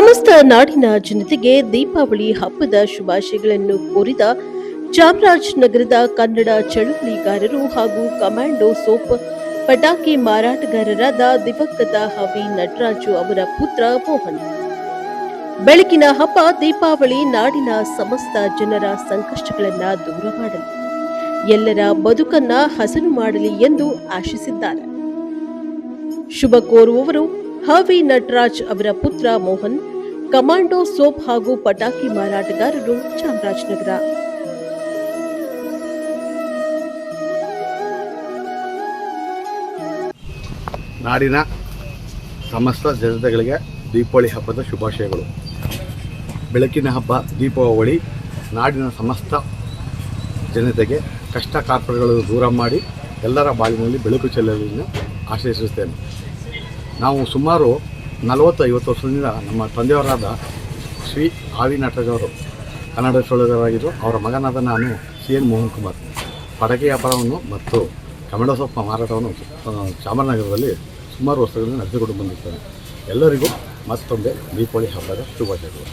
ನಾಡಿನ ಜನತೆಗೆ ದೀಪಾವಳಿ ಹಬ್ಬದ ಶುಭಾಶಯಗಳನ್ನು ಕೋರಿದ ಚಾಮರಾಜನಗರದ ಕನ್ನಡ ಚಳುವಳಿಗಾರರು ಹಾಗೂ ಕಮಾಂಡೋ ಸೋಪ್ ಪಟಾಕಿ ಮಾರಾಟಗಾರರಾದ ದಿವಂಗತ ಹವಿ ನಟರಾಜು ಅವರ ಪುತ್ರ ಮೋಹನ್. ಬೆಳಕಿನ ಹಬ್ಬ ದೀಪಾವಳಿ ನಾಡಿನ ಸಮಸ್ತ ಜನರ ಸಂಕಷ್ಟಗಳನ್ನ ದೂರ ಮಾಡಲಿ. ಎಲ್ಲರ ಬದುಕನ್ನ ಹಸನು ಮಾಡಲಿ ಎಂದು ಆಶಿಸಿದ್ದಾರೆ. ಶುಭ ಕೋರುವವರು ಹವಿ ನಟರಾಜ್ ಅವರ ಪುತ್ರ ಮೋಹನ್, ಕಮಾಂಡೋ ಸೋಪ್ ಹಾಗೂ ಪಟಾಕಿ ಮಾರಾಟಗಾರರು ಚಾಮರಾಜನಗರ. ನಾಡಿನ ಸಮಸ್ತ ಜನತೆಗಳಿಗೆ ದೀಪಾವಳಿ ಹಬ್ಬದ ಶುಭಾಶಯಗಳು. ಬೆಳಕಿನ ಹಬ್ಬ, ದೀಪಾವಳಿ ನಾಡಿನ ಸಮಸ್ತ ಜನತೆಗೆ ಕಷ್ಟ ಕಾರ್ಪಣ್ಯಗಳು ದೂರ ಮಾಡಿ ಎಲ್ಲರ ಬಾಳಿನಲ್ಲಿ ಬೆಳಕು ಚೆಲ್ಲಲಿ ಎಂದು ಆಶಯಿಸುತ್ತೇನೆ ನಾವು ಸುಮಾರು ನಲವತ್ತು ಐವತ್ತು ವರ್ಷದಿಂದ ನಮ್ಮ ತಂದೆಯವರಾದ ಶ್ರೀ ಆವಿ ನಟರಾಜವರು ಕನ್ನಡ ಚೋಳಗರಾಗಿದ್ದರು ಅವರ ಮಗನಾದ ನಾನು ಸಿ ಎನ್ ಮೋಹನ್ ಕುಮಾರ್ ಪಟಾಕಿ ವ್ಯಾಪಾರವನ್ನು ಮತ್ತು ಕಮಡ ಸೊಪ್ಪು ಮಾರಾಟವನ್ನು ಚಾಮರಾಜನಗರದಲ್ಲಿ ಸುಮಾರು ವರ್ಷಗಳಿಂದ ನಡೆಸಿಕೊಂಡು ಬಂದಿದ್ದೇನೆ. ಎಲ್ಲರಿಗೂ ಮತ್ತೊಂದೇ ದೀಪಾವಳಿ ಹಬ್ಬದ ಶುಭಾಶಯಗಳು.